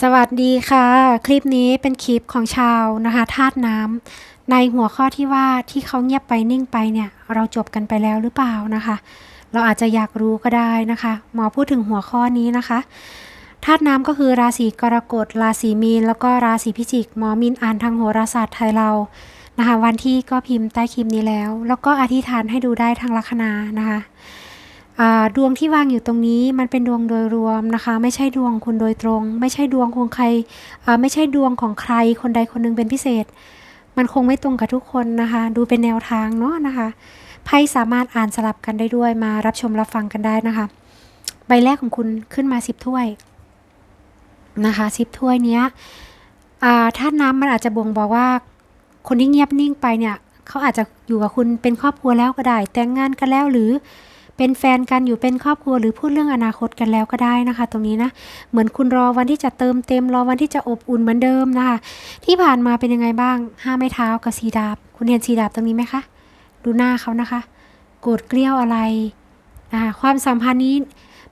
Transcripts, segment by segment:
สวัสดีค่ะ คลิปนี้เป็นคลิปของชาวนะคะธาตุน้ำในหัวข้อที่ว่าที่เขาเงียบไปนิ่งไปเนี่ย เราจบกันไปแล้วหรือเปล่านะคะ เราอาจจะอยากรู้ก็ได้นะคะ หมอพูดถึงหัวข้อนี้นะคะธาตุน้ำก็คือราศีกรกฎราศีมีน แล้วก็ราศีพิจิก หมอมินอ่านทางโหราศาสตร์ไทยเรานะคะ วันที่ก็พิมพ์ใต้คลิปนี้แล้ว แล้วก็อธิษฐานให้ดูได้ทางลัคนานะคะ ดวงที่วางอยู่ตรงนี้มันเป็นดวงโดยรวมนะคะ ไม่ใช่ดวงคุณโดยตรง ไม่ใช่ดวงของใครไม่ใช่ดวงของใครคนใดคนหนึงเป็นพิเศษ มันคงไม่ตรงกับทุกคนนะคะ ดูเป็นแนวทางเนาะนะคะไพ่สามารถอ่านสลับกันได้ด้วยมารับชมรับฟังกันได้นะคะ ใบแรกของคุณขึ้นมาสิบถ้วยนะคะสิบถ้วยเนี้ยถ้าน้ำมันอาจจะบ่งบอกว่า คนที่เงียบนิ่งไปเนี่ยเขาอาจจะอยู่กับคุณเป็นครอบครัวแล้วก็ได้ แต่งงานกันแล้วหรือ เป็นแฟนกันอยู่เป็นครอบครัวหรือพูดเรื่องอนาคตกันแล้วก็ได้นะคะ ตรงนี้นะ เหมือนคุณรอวันที่จะเติมเต็มรอวันที่จะอบอุ่นเหมือนเดิมนะคะ ที่ผ่านมาเป็นยังไงบ้างห้าไม้เท้ากับสีดาบ คุณเห็นสีดาบตรงนี้ไหมคะ ดูหน้าเขานะคะ โกรธเกลี้ยวอะไรอ่าความสัมพันธ์นี้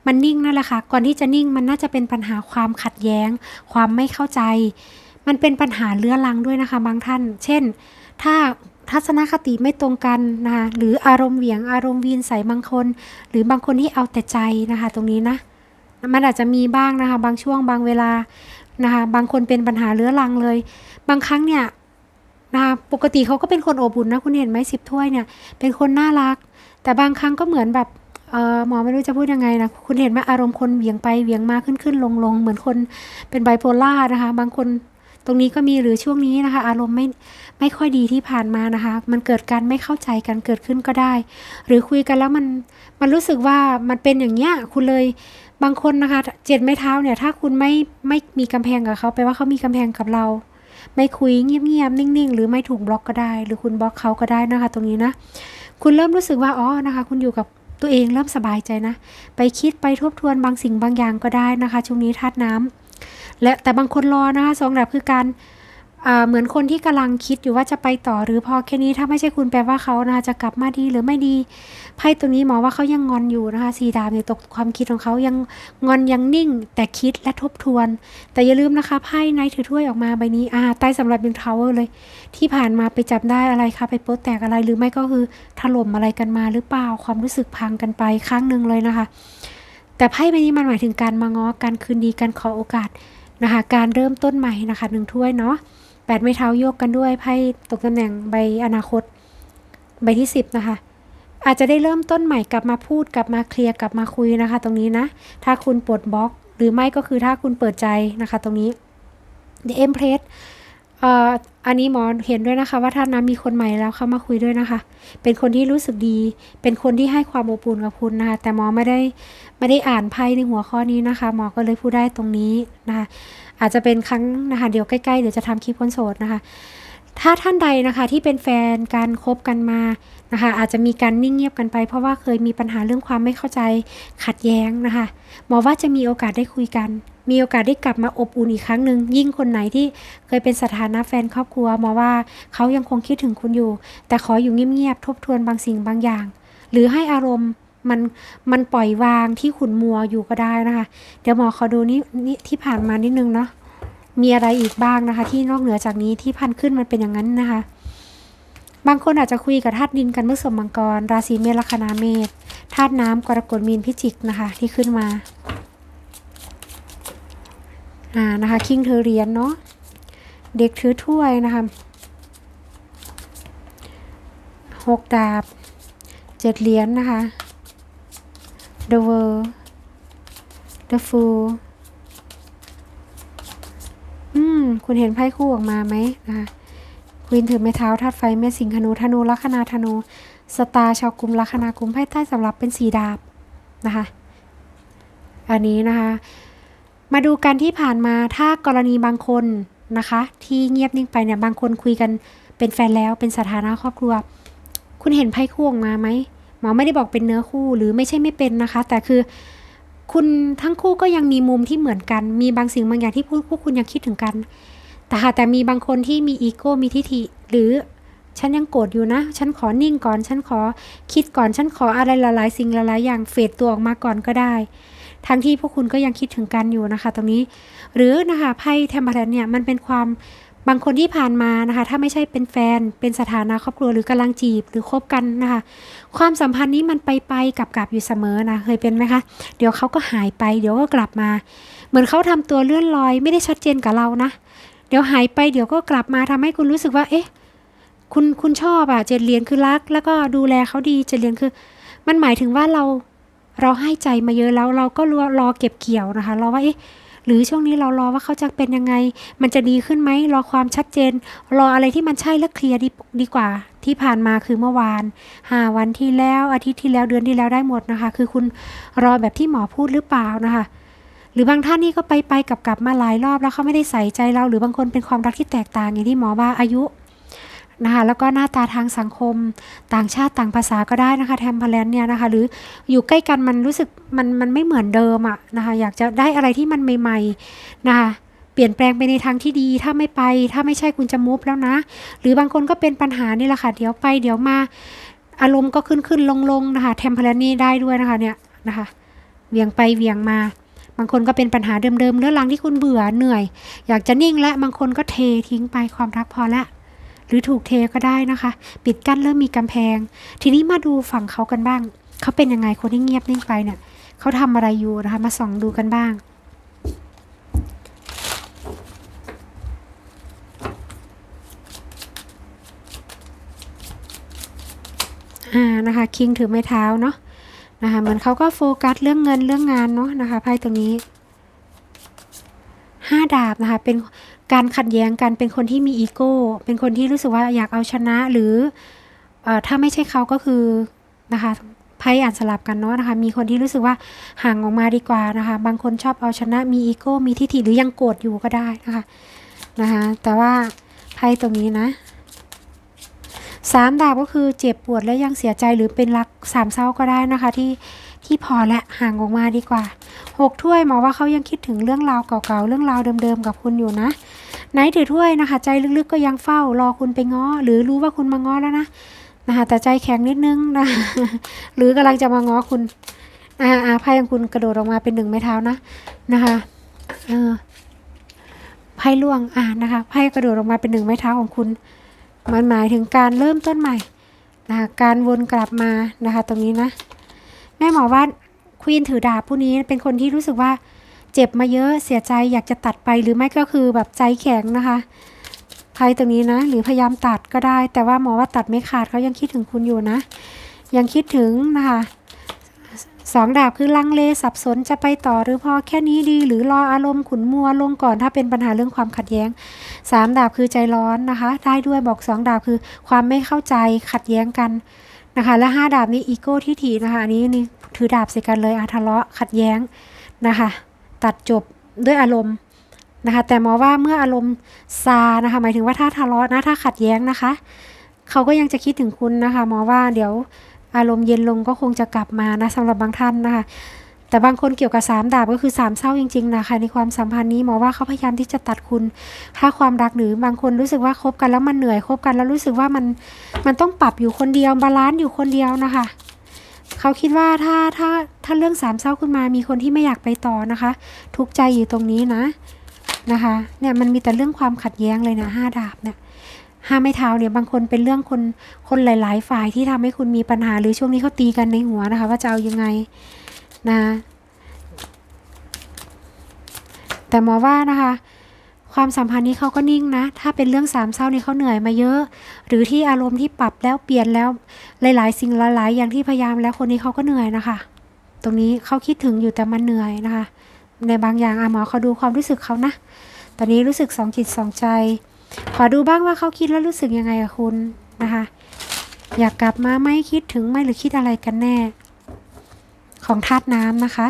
มันนิ่งนั่นแหละค่ะ ก่อนที่จะนิ่งมันน่าจะเป็นปัญหาความขัดแย้ง ความไม่เข้าใจ มันเป็นปัญหาเรื้อรังด้วยนะคะ บางท่าน เช่น ถ้า ทัศนคติไม่ตรงกันนะคะหรืออารมณ์เหวี่ยงอารมณ์วีนใส่บางคน หรือบางคนที่เอาแต่ใจนะคะ ตรงนี้นะ มันอาจจะมีบ้างนะคะ บางช่วงบางเวลานะคะบางคนเป็นปัญหาเรื้อรังเลย บางครั้งเนี่ยนะคะปกติเขาก็เป็นคนอบอุ่นนะคุณเห็นไหมสิบถ้วยเนี่ย เป็นคนน่ารัก แต่บางครั้งก็เหมือนแบบเออหมอไม่รู้จะพูดยังไงนะ คุณเห็นไหมอารมณ์คนเหวี่ยงไปเหวี่ยงมาขึ้นขึ้นลงลงเหมือนคนเป็นไบโพล่านะคะ บางคน ตรงนี้ก็มีหรือช่วงนี้นะคะ อารมณ์ไม่ไม่ค่อยดีที่ผ่านมานะคะ มันเกิดการไม่เข้าใจกันเกิดขึ้นก็ได้ หรือคุยกันแล้วมันมันรู้สึกว่ามันเป็นอย่างเงี้ยคุณเลยบางคนนะคะเจ็ดไม้เท้าเนี่ยถ้าคุณไม่ไม่มีกำแพงกับเขาแปลว่าเขามีกำแพงกับเรา ไม่คุยเงียบๆนิ่งๆ หรือไม่ถูกบล็อกก็ได้ หรือคุณบล็อกเขาก็ได้นะคะ ตรงนี้นะคุณเริ่มรู้สึกว่าอ๋อนะคะ คุณอยู่กับตัวเองเริ่มสบายใจนะ ไปคิดไปทบทวนบางสิ่งบางอย่างก็ได้นะคะช่วงนี้ธาตุน้ำ และแต่บางคนรอนะคะสองแบบคือการเหมือนคนที่กำลังคิดอยู่ว่าจะไปต่อหรือพอแค่นี้ถ้าไม่ใช่คุณแปลว่าเขานะจะกลับมาดีหรือไม่ดีไพ่ตัวนี้หมอว่าเขายังงอนอยู่นะคะสีดาเนี่ยตกความคิดของเขายังงอนยังนิ่ง แต่คิดและทบทวน แต่อย่าลืมนะคะไพ่ไนท์ถือถ้วยออกมาใบนี้อ่าใต้สำหรับเป็นทาวเวอร์เลย ที่ผ่านมาไปจับได้อะไรคะไปโป๊ะแตกอะไรหรือไม่ก็คือถล่มอะไรกันมาหรือเปล่าความรู้สึกพังกันไปครั้งหนึ่งเลยนะคะ แต่ไพ่ใบนี้มันหมายถึงการมาง้อการคืนดีการขอโอกาส นะคะ การเริ่มต้นใหม่นะคะหนึ่งถ้วยเนาะแปดไม้เท้าโยกกันด้วยไพ่ตกตำแหน่งใบอนาคต ใบที่สิบนะคะ อาจจะได้เริ่มต้นใหม่กลับมาพูดกลับมาเคลียร์กลับมาคุยนะคะ ตรงนี้นะ ถ้าคุณปลดบล็อก หรือไม่ก็คือถ้าคุณเปิดใจนะคะ ตรงนี้ The Empress เอ่ออันนี้หมอเห็นด้วยนะคะ ว่าท่านนะมีคนใหม่แล้วเข้ามาคุยด้วยนะคะ เป็นคนที่รู้สึกดี เป็นคนที่ให้ความอบอุ่นกับคุณนะคะ แต่หมอไม่ได้ไม่ได้อ่านไพ่ในหัวข้อนี้นะคะ หมอก็เลยพูดได้ตรงนี้นะคะ อาจจะเป็นครั้งนะคะเดี๋ยวใกล้ๆเดี๋ยวจะทำคลิปคนโสดนะคะ ถ้าท่านใดนะคะที่เป็นแฟนการคบกันมานะคะ อาจจะมีการนิ่งเงียบกันไป เพราะว่าเคยมีปัญหาเรื่องความไม่เข้าใจขัดแย้งนะคะหมอว่าจะมีโอกาสได้คุยกัน มีโอกาสได้กลับมาอบอุ่นอีกครั้งหนึ่งยิ่งคนไหนที่เคยเป็นสถานะแฟนครอบครัวหมอว่าเขายังคงคิดถึงคุณอยู่ แต่ขออยู่เงียบๆทบทวนบางสิ่งบางอย่าง หรือให้อารมณ์มันมันปล่อยวางที่ขุนมัวอยู่ก็ได้นะคะ เดี๋ยวหมอขอดูนี่นี่ที่ผ่านมานิดนึงเนาะ มีอะไรอีกบ้างนะคะ ที่นอกเหนือจากนี้ที่พันขึ้นมันเป็นอย่างนั้นนะคะ บางคนอาจจะคุยกับธาตุดินกันเมื่อสมมังกร ราศีเมษลัคนาเมษธาตุน้ำกรกฎมีนพิจิกนะคะ ที่ขึ้นมาอ่านะคะคิงถือเรียญเนาะเด็กถือถ้วยนะคะหกดาบเจ็ดเหรียญนะคะ The World The Fool มคุณเห็นไพ่คู่ออกมาไหมนะคะควีนถือไม้เท้าธาตุไฟแม่สิงห์ธนูธนูลัคนาธนูสตาร์ชาวกลุ่มลัคนากุมไพ่ใต้สำหรับเป็นสีดาบนะคะ อันนี้นะคะ มาดูกันที่ผ่านมาถ้ากรณีบางคนนะคะ ที่เงียบนิ่งไปเนี่ยบางคนคุยกันเป็นแฟนแล้วเป็นสถานะครอบครัว คุณเห็นไพ่คู่ออกมาไหมหมอไม่ได้บอกเป็นเนื้อคู่หรือไม่ใช่ไม่เป็นนะคะ แต่คือ คุณทั้งคู่ก็ยังมีมุมที่เหมือนกัน มีบางสิ่งบางอย่างที่พวกพวกคุณยังคิดถึงกัน แต่ค่ะแต่มีบางคนที่มีอีโก้มีทิฐิหรือฉันยังโกรธอยู่นะ ฉันขอนิ่งก่อน ฉันขอคิดก่อน ฉันขออะไรหลายๆสิ่งหลายๆอย่างเฟดตัวออกมาก่อนก็ได้ ทั้งที่พวกคุณก็ยังคิดถึงกันอยู่นะคะ ตรงนี้ หรือนะคะไพ่เทมเพลนเนี่ยมันเป็นความ บางคนที่ผ่านมานะคะ ถ้าไม่ใช่เป็นแฟน เป็นสถานะครอบครัวหรือกำลังจีบหรือคบกันนะคะ ความสัมพันธ์นี้มันไปไปกลับกลับอยู่เสมอนะ เคยเป็นไหมคะ เดี๋ยวเขาก็หายไป เดี๋ยวก็กลับมา เหมือนเขาทำตัวเลื่อนลอย ไม่ได้ชัดเจนกับเรานะ เดี๋ยวหายไป เดี๋ยวก็กลับมาทำให้คุณรู้สึกว่า เอ๊ะ คุณคุณชอบอะเจดเรียญคือรัก แล้วก็ดูแลเขาดี เจดเรียญคือ มันหมายถึงว่าเราเราให้ใจมาเยอะแล้วเราก็รอรอเก็บเกี่ยวนะคะรอว่าเอ๊ะ หรือช่วงนี้เรารอว่าเขาจะเป็นยังไง มันจะดีขึ้นไหมรอความชัดเจน รออะไรที่มันใช่และเคลียร์ดีดีกว่า ที่ผ่านมาคือเมื่อวานหาวันที่แล้วอาทิตย์ที่แล้วเดือนที่แล้วได้หมดนะคะ คือคุณรอแบบที่หมอพูดหรือเปล่านะคะหรือบางท่านนี่ก็ไปไปกลับกลับมาหลายรอบแล้วเขาไม่ได้ใส่ใจเรา หรือบางคนเป็นความรักที่แตกต่างอย่างที่หมอว่าอายุ นะคะแล้วก็หน้าตาทางสังคมต่างชาติต่างภาษาก็ได้นะคะแทมเพลนเนี่ยนะคะหรืออยู่ใกล้กันมันรู้สึกมันมันไม่เหมือนเดิมอะนะคะอยากจะได้อะไรที่มันใหม่ๆนะคะเปลี่ยนแปลงไปในทางที่ดี ถ้าไม่ไป ถ้าไม่ใช่คุณจะมูฟแล้วนะ หรือบางคนก็เป็นปัญหานี่แหละค่ะ เดี๋ยวไปเดี๋ยวมาอารมณ์ก็ขึ้นขึ้นลงลงนะคะแทมเพลนนี่ได้ด้วยนะคะเนี่ยนะคะเวียงไปเวียงมา บางคนก็เป็นปัญหาเดิมๆเรื่องรังที่คุณเบื่อเหนื่อย อยากจะนิ่งและบางคนก็เททิ้งไปความรักพอละ หรือถูกเทก็ได้นะคะ ปิดกั้นเริ่มมีกำแพง ทีนี้มาดูฝั่งเขากันบ้าง เขาเป็นยังไงคนที่เงียบนิ่งไปเนี่ยเขาทำอะไรอยู่นะคะ มาส่องดูกันบ้างอ่านะคะคิงถือไม้เท้าเนาะนะคะเหมือนเขาก็โฟกัสเรื่องเงินเรื่องงานเนาะนะคะไพ่ตรงนี้ห้าดาบนะคะเป็น การขัดแย้งกันเป็นคนที่มีอีโก้ เป็นคนที่รู้สึกว่าอยากเอาชนะหรืออถ้าไม่ใช่เขาก็คือนะคะไพ่อ่านสลับกันเนาะนะคะมีคนที่รู้สึกว่าห่างออกมาดีกว่านะคะบางคนชอบเอาชนะมีอีโก้มีทิฐิหรือยังโกรธอยู่ก็ได้นะคะนะคะแต่ว่าไพ่ตรงนี้นะสามดาบก็คือเจ็บปวดและยังเสียใจหรือเป็นรักสามเศร้าก็ได้นะคะที่ ที่พอและห่างออกมาดีกว่าหกถ้วยหมอว่าเขายังคิดถึงเรื่องราวเก่าๆ เรื่องราวเดิมๆ กับคุณอยู่นะ ไหนถือถ้วยนะคะ ใจลึกๆก็ยังเฝ้ารอคุณไปง้อ หรือรู้ว่าคุณมาง้อแล้วนะนะคะแต่ใจแข็งนิดนึงนะ หรือกำลังจะมาง้อคุณอ่าอ่าไพ่ของคุณกระโดดออกมาเป็นหนึ่งไม้เท้านะนะคะเออไพ่ล่วงอ่านะคะไพ่กระโดดออกมาเป็นหนึ่งไม้เท้าของคุณ มันหมายถึงการเริ่มต้นใหม่นะคะการวนกลับมานะคะ ตรงนี้นะ แม่หมอว่าควีนถือดาบผู้นี้เป็นคนที่รู้สึกว่าเจ็บมาเยอะเสียใจอยากจะตัดไปหรือไม่ก็คือแบบใจแข็งนะคะไพ่ตรงนี้นะ หรือพยายามตัดก็ได้ แต่ว่าหมอว่าตัดไม่ขาดเขายังคิดถึงคุณอยู่นะ ยังคิดถึงนะคะสองดาบคือลังเลสับสนจะไปต่อหรือพอแค่นี้ดี หรือรออารมณ์ขุนมัวลงก่อนถ้าเป็นปัญหาเรื่องความขัดแย้งสามดาบคือใจร้อนนะคะ ได้ด้วยบอกสองดาบคือความไม่เข้าใจขัดแย้งกัน นะคะและห้าดาบนี้อีโก้ที่ถีนะคะอันนี้นี่ถือดาบใส่กันเลยอาทะเลาะขัดแย้งนะคะ ตัดจบด้วยอารมณ์นะคะแต่หมอว่าเมื่ออารมณ์ซานะคะ หมายถึงว่าถ้าทะเลาะนะถ้าขัดแย้งนะคะ เขาก็ยังจะคิดถึงคุณนะคะหมอว่าเดี๋ยวอารมณ์เย็นลงก็คงจะกลับมานะสำหรับบางท่านนะคะ แต่บางคนเกี่ยวกับสามดาบก็คือสามเศร้าจริงๆนะคะในความสัมพันธ์นี้หมอว่าเขาพยายามที่จะตัดคุณถ้าความรักหรือบางคนรู้สึกว่าคบกันแล้วมันเหนื่อยคบกันแล้วรู้สึกว่ามันมันต้องปรับอยู่คนเดียวบาลานซ์อยู่คนเดียวนะคะเขาคิดว่าถ้าถ้าถ้าเรื่องสามเศร้าขึ้นมามีคนที่ไม่อยากไปต่อนะคะ ทุกใจอยู่ตรงนี้นะนะคะเนี่ยมันมีแต่เรื่องความขัดแย้งเลยนะห้าดาบเนี่ยห้าไม้เท้าเนี่ยบางคนเป็นเรื่องคนคนหลาย ๆ ฝ่ายที่ทำให้คุณมีปัญหาหรือช่วงนี้เขาตีกันในหัวนะคะ ว่าจะเอายังไง นะ แต่หมอว่านะคะ ความสัมพันธ์นี้เขาก็นิ่งนะ ถ้าเป็นเรื่องสามเศร้านี่เขาเหนื่อยมาเยอะ หรือที่อารมณ์ที่ปรับแล้วเปลี่ยนแล้วหลาย ๆ สิ่งหลาย ๆ อย่างที่พยายามแล้วคนนี้เขาก็เหนื่อยนะคะ ตรงนี้เขาคิดถึงอยู่แต่มันเหนื่อยนะคะ ในบางอย่างอะหมอเขาดูความรู้สึกเขานะ ตอนนี้รู้สึกสองจิตสองใจ ขอดูบ้างว่าเขาคิดแล้วรู้สึกยังไงกับคุณนะคะ อยากกลับมาไหมคิดถึงไหมหรือคิดอะไรกันแน่ ของธาตุน้ำนะคะ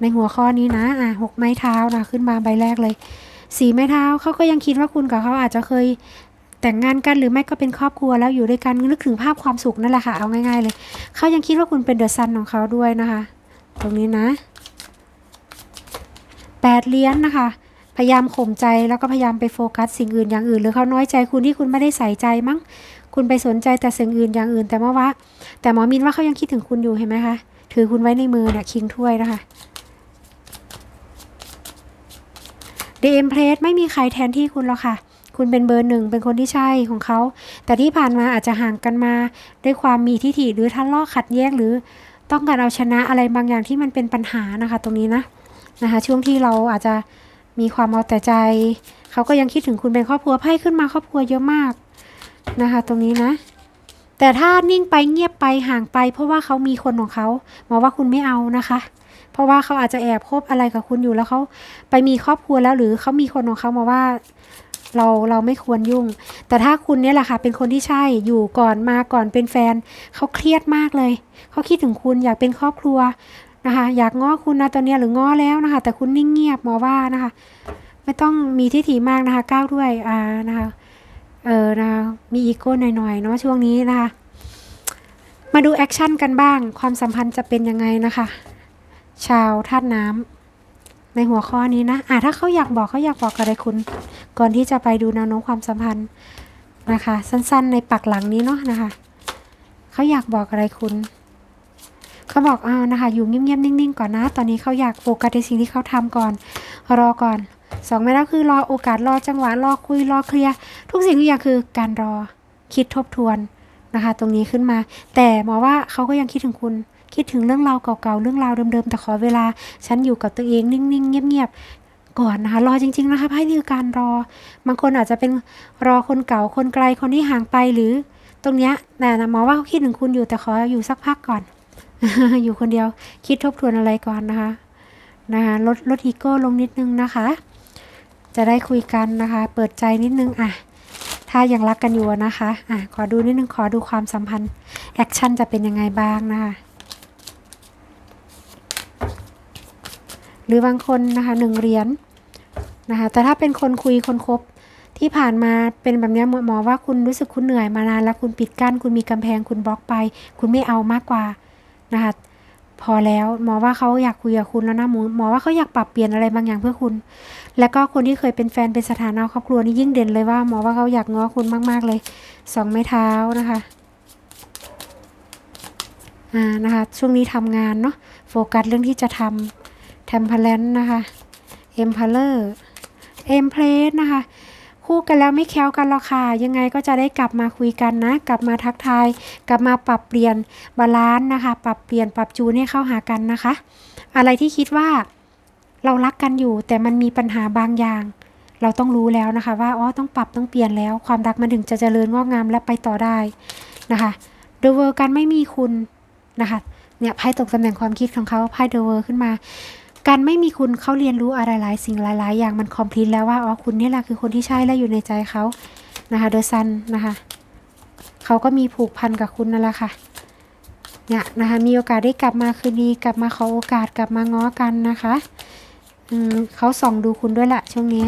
ในหัวข้อนี้นะอะหกไม้เท้านะขึ้นมาใบแรกเลยสีไม้เท้าเขาก็ยังคิดว่าคุณกับเขาอาจจะเคยแต่งงานกันหรือไม่ก็เป็นครอบครัวแล้วอยู่ด้วยกันนึกถึงภาพความสุขนั่นแหละค่ะเอาง่ายๆเลยเขายังคิดว่าคุณเป็นเดอะซันของเขาด้วยนะคะ ตรงนี้นะแปดเหรียญนะคะ พยายามข่มใจแล้วก็พยายามไปโฟกัสสิ่งอื่นอย่างอื่น หรือเขาน้อยใจคุณที่คุณไม่ได้ใส่ใจมั้งคุณไปสนใจแต่สิ่งอื่นอย่างอื่น แต่เมื่อว่า แต่หมอมินว่าเขายังคิดถึงคุณอยู่เห็นไหมคะ ถือคุณไว้ในมือเนี่ยคิงถ้วยนะคะเดมเพลสไม่มีใครแทนที่คุณหรอกค่ะ คุณเป็นเบอร์หนึ่งเป็นคนที่ใช่ของเขา แต่ที่ผ่านมาอาจจะห่างกันมา ด้วยความมีทิฐิหรือทะเลาะขัดแย้งหรือต้องการเอาชนะอะไรบางอย่างที่มันเป็นปัญหานะคะ ตรงนี้นะนะคะ ช่วงที่เราอาจจะมีความเอาแต่ใจ เขาก็ยังคิดถึงคุณเป็นครอบครัวไพ่ขึ้นมาครอบครัวเยอะมากนะคะ ตรงนี้นะ แต่ถ้านิ่งไปเงียบไปห่างไป เพราะว่าเขามีคนของเขาหมอว่าคุณไม่เอานะคะ เพราะว่าเขาอาจจะแอบคบอะไรกับคุณอยู่แล้วเขาไปมีครอบครัวแล้วหรือเขามีคนของเขามาว่าเราเราไม่ควรยุ่ง แต่ถ้าคุณเนี่ยแหละค่ะเป็นคนที่ใช่อยู่ก่อนมาก่อนเป็นแฟน เขาเครียดมากเลย เขาคิดถึงคุณอยากเป็นครอบครัวนะคะอยากง้อคุณนะตอนนี้หรือง้อแล้วนะคะ แต่คุณนิ่งเงียบหมอว่านะคะ ไม่ต้องมีทิฐิมากนะคะก้าวด้วยอ่านะคะ เออนะคะมีอีโก้หน่อยๆเนาะช่วงนี้นะคะ มาดูแอคชั่นกันบ้าง ความสัมพันธ์จะเป็นยังไงนะคะ ชาวธาตุน้ำในหัวข้อนี้นะอะถ้าเขาอยากบอกเขาอยากบอกอะไรคุณ ก่อนที่จะไปดูแนวโน้มความสัมพันธ์นะคะ สั้นๆ ในปักหลังนี้เนาะนะคะเขาอยากบอกอะไรคุณเขาบอกอ้าวนะคะ อยู่เงียบๆนิ่งๆก่อนนะ ตอนนี้เขาอยากโฟกัสในสิ่งที่เขาทำก่อน รอก่อนสองไม่แล้วคือรอโอกาสรอจังหวะรอคุยรอเคลียร์ ทุกสิ่งทุกอย่างคือการรอคิดทบทวนนะคะ ตรงนี้ขึ้นมา แต่หมอว่าเขาก็ยังคิดถึงคุณคิดถึงเรื่องราวเก่าๆเรื่องราวเดิมๆแต่ขอเวลา ฉันอยู่กับตัวเองนิ่งๆ เงียบๆก่อนนะคะรอจริง ๆนะคะไพ่คือการรอบางคนอาจจะเป็นรอคนเก่าคนไกลคนที่ห่างไปหรือตรงเนี้ยแต่หมอว่าเขาคิดถึงคุณอยู่แต่ขออยู่สักพักก่อน อยู่คนเดียวคิดทบทวนอะไรก่อนนะคะนะคะลดลดอีโก้ลงนิดนึงนะคะ จะได้คุยกันนะคะ เปิดใจนิดนึงอะ ถ้ายังรักกันอยู่นะคะอะขอดูนิดนึงขอดูความสัมพันธ์แอคชั่นจะเป็นยังไงบ้างนะคะหรือบางคนนะคะหนึ่งเหรียญนะคะแต่ถ้าเป็นคนคุยคนคบที่ผ่านมาเป็นแบบนี้หมอหมอว่าคุณรู้สึกคุณเหนื่อยมานานแล้วคุณปิดกั้น คุณมีกำแพงคุณบล็อกไป คุณไม่เอามากกว่านะคะ พอแล้วหมอว่าเขาอยากคุยกับคุณแล้วนะหมอหมอว่าเขาอยากปรับเปลี่ยนอะไรบางอย่างเพื่อคุณ แล้วก็คนที่เคยเป็นแฟนเป็นสถานะครอบครัวนี่ยิ่งเด่นเลยว่าหมอว่าเขาอยากง้อคุณมากๆเลยสองไม้เท้านะคะอ่านะคะช่วงนี้ทำงานเนาะโฟกัสเรื่องที่จะทำแทมเพลนนะคะเอ็มพลเลอร์เอ็มเพลสนะคะ คู่กันแล้วไม่แค้วกันหรอกค่ะ ยังไงก็จะได้กลับมาคุยกันนะ กลับมาทักทาย กลับมาปรับเปลี่ยนบาลานซ์นะคะ ปรับเปลี่ยนปรับจูนให้เข้าหากันนะคะ อะไรที่คิดว่าเรารักกันอยู่ แต่มันมีปัญหาบางอย่าง เราต้องรู้แล้วนะคะ ว่าอ๋อต้องปรับต้องเปลี่ยนแล้ว ความรักมันถึงจะเจริญงอกงามและไปต่อได้นะคะเดเวอร์กันไม่มีคุณนะคะเนี่ยไพ่ตกตำแหน่งความคิดของเขาไพ่เดเวอร์ขึ้นมา การไม่มีคุณเขาเรียนรู้อะไรหลายสิ่งหลาย ๆ อย่างมันคอมพลีทแล้วว่าอ๋อคุณนี่แหละคือคนที่ใช่และอยู่ในใจเขานะคะเดอะซันนะคะเขาก็มีผูกพันกับคุณนั่นแหละค่ะเนี่ยนะคะมีโอกาสได้กลับมาคืนดีกลับมาขอโอกาสกลับมาง้อกันนะคะอืมเขาส่องดูคุณด้วยแหละช่วงนี้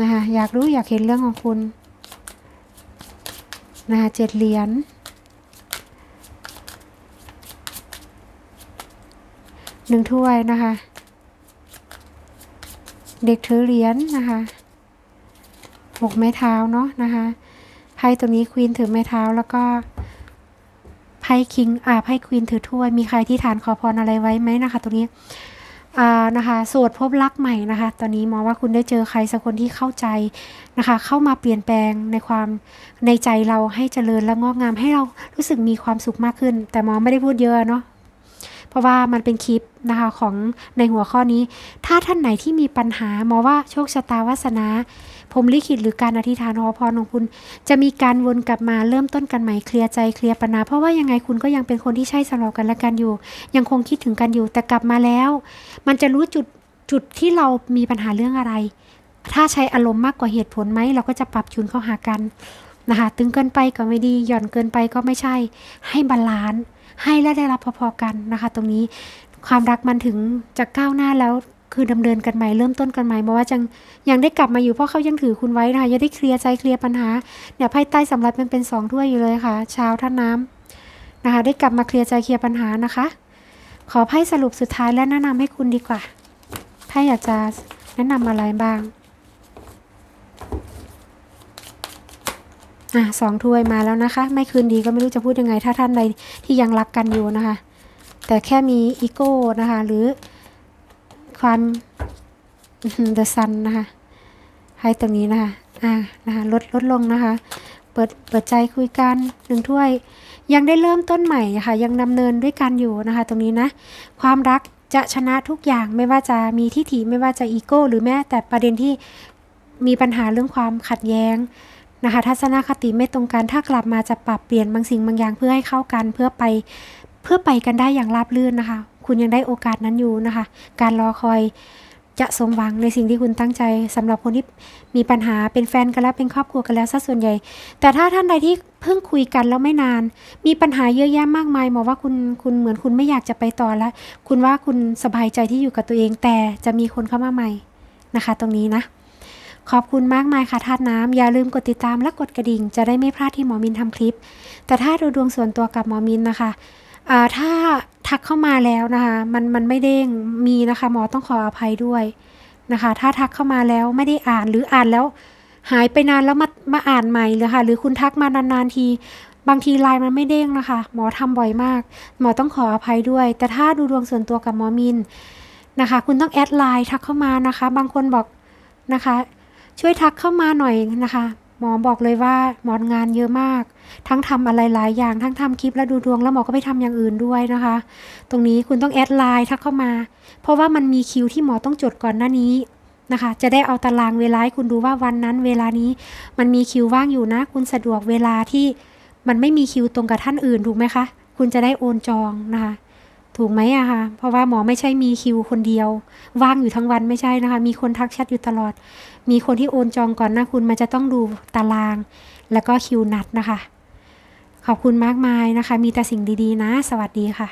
นะคะอยากรู้อยากเห็นเรื่องของคุณนะคะเจ็ดเหรียญ หนึ่งถ้วยนะคะ เด็กถือเหรียญนะคะหกไม้เท้าเนาะนะคะไพ่ตัวนี้ควีนถือไม้เท้าแล้วก็ไพ่คิงอ่าไพ่ควีนถือถ้วยมีใครที่ฐานขอพรอะไรไว้ไหมนะคะ ตัวนี้อ่านะคะโสดพบรักใหม่นะคะ ตอนนี้มองว่าคุณได้เจอใครสักคนที่เข้าใจนะคะ เข้ามาเปลี่ยนแปลงในความในใจเราให้เจริญและงอกงามให้เรารู้สึกมีความสุขมากขึ้น แต่หมอไม่ได้พูดเยอะเนาะ ราะว่ามันเป็นคลิปนะคะของในหัวข้อนี้ ถ้าท่านไหนที่มีปัญหาหมอว่าโชคชะตาวาสนาพรมลิขิตหรือการอธิษฐานขอพรของคุณ จะมีการวนกลับมาเริ่มต้นกันใหม่เคลียร์ใจเคลียร์ปัญหาเพราะว่ายังไงคุณก็ยังเป็นคนที่ใช่สำหรับกันและกันอยู่ ยังคงคิดถึงกันอยู่แต่กลับมาแล้ว มันจะรู้จุดจุดที่เรามีปัญหาเรื่องอะไร ถ้าใช้อารมณ์มากกว่าเหตุผลไหมเราก็จะปรับจูนเข้าหากัน นะคะตึงเกินไปก็ไม่ดีหย่อนเกินไปก็ไม่ใช่ ให้บาลานซ์ให้และได้รับพอๆกันนะคะ ตรงนี้ความรักมันถึงจะก้าวหน้าแล้วคือดำเนินกันใหม่เริ่มต้นกันใหม่เพราะว่าจังยังได้กลับมาอยู่เพราะเขายังถือคุณไว้นะคะยังได้เคลียร์ใจเคลียร์ปัญหาเนี่ยไพ่ใต้สำรับมันเป็นสองถ้วยอยู่เลยค่ะเช้าท่าน้ำนะคะได้กลับมาเคลียร์ใจเคลียร์ปัญหานะคะ ขอไพ่สรุปสุดท้ายและแนะนำให้คุณดีกว่าไพ่อยากจะแนะนำอะไรบ้าง อะสองถ้วยมาแล้วนะคะ ไม่คืนดีก็ไม่รู้จะพูดยังไง ถ้าท่านใดที่ยังรักกันอยู่นะคะ แต่แค่มีอีโก้นะคะ หรือความ The Sun นะคะ ให้ตรงนี้นะคะ อ่านะคะลดลดลงนะคะ เปิดเปิดใจคุยกันหนึ่งถ้วย ยังได้เริ่มต้นใหม่ค่ะ ยังดำเนินด้วยกันอยู่นะคะ ตรงนี้นะ ความรักจะชนะทุกอย่างไม่ว่าจะมีทิฐิไม่ว่าจะอีโก้ หรือแม้แต่ประเด็นที่มีปัญหาเรื่องความขัดแย้ง นะคะทัศนคติไม่ตรงกันถ้ากลับมาจะปรับเปลี่ยนบางสิ่งบางอย่างเพื่อให้เข้ากันเพื่อไปเพื่อไปกันได้อย่างราบรื่นนะคะ คุณยังได้โอกาสนั้นอยู่นะคะ การรอคอยจะสมหวังในสิ่งที่คุณตั้งใจสำหรับคนที่มีปัญหาเป็นแฟนกันแล้วเป็นครอบครัวกันแล้วซะส่วนใหญ่ แต่ถ้าท่านใดที่เพิ่งคุยกันแล้วไม่นาน มีปัญหาเยอะแยะมากมายหมอว่าคุณคุณเหมือนคุณไม่อยากจะไปต่อแล้ว คุณว่าคุณสบายใจที่อยู่กับตัวเอง แต่จะมีคนเข้ามาใหม่นะคะ ตรงนี้นะ ขอบคุณมากมายค่ะทาสน้ำอย่าลืมกดติดตามและกดกระดิ่ง จะได้ไม่พลาดที่หมอมินทำคลิป แต่ถ้าดูดวงส่วนตัวกับหมอมินนะคะถ้าทักเข้ามาแล้วนะคะมันมันไม่เด้งมีนะคะหมอต้องขออภัยด้วยนะคะ ถ้าทักเข้ามาแล้วไม่ได้อ่านหรืออ่านแล้ว หายไปนานแล้วมามาอ่านใหม่เลยค่ะ หรือคุณทักมานานๆที บางทีไลน์มันไม่เด้งนะคะ หมอทำบ่อยมาก หมอต้องขออภัยด้วย แต่ถ้าดูดวงส่วนตัวกับหมอมินนะคะ คุณต้องแอดไลน์ทักเข้ามานะคะ บางคนบอกนะคะ ช่วยทักเข้ามาหน่อยนะคะ หมอบอกเลยว่าหมองานเยอะมาก ทั้งทำอะไรหลายอย่าง ทั้งทำคลิปและดูดวง แล้วหมอก็ไปทำอย่างอื่นด้วยนะคะ ตรงนี้คุณต้องแอดไลน์ทักเข้ามา เพราะว่ามันมีคิวที่หมอต้องจดก่อนหน้านี้นะคะ จะได้เอาตารางเวลาให้คุณดูว่าวันนั้น เวลานี้มันมีคิวว่างอยู่นะ คุณสะดวกเวลาที่มันไม่มีคิวตรงกับท่านอื่นถูกไหมคะ คุณจะได้โอนจองนะคะ ถูกไหมอะคะเพราะว่าหมอไม่ใช่มีคิวคนเดียว ว่างอยู่ทั้งวันไม่ใช่นะคะ มีคนทักแชทอยู่ตลอด มีคนที่โอนจองก่อนหน้าคุณมันจะต้องดูตาราง แล้วก็คิวนัดนะคะ ขอบคุณมากมายนะคะ มีแต่สิ่งดีๆนะ สวัสดีค่ะ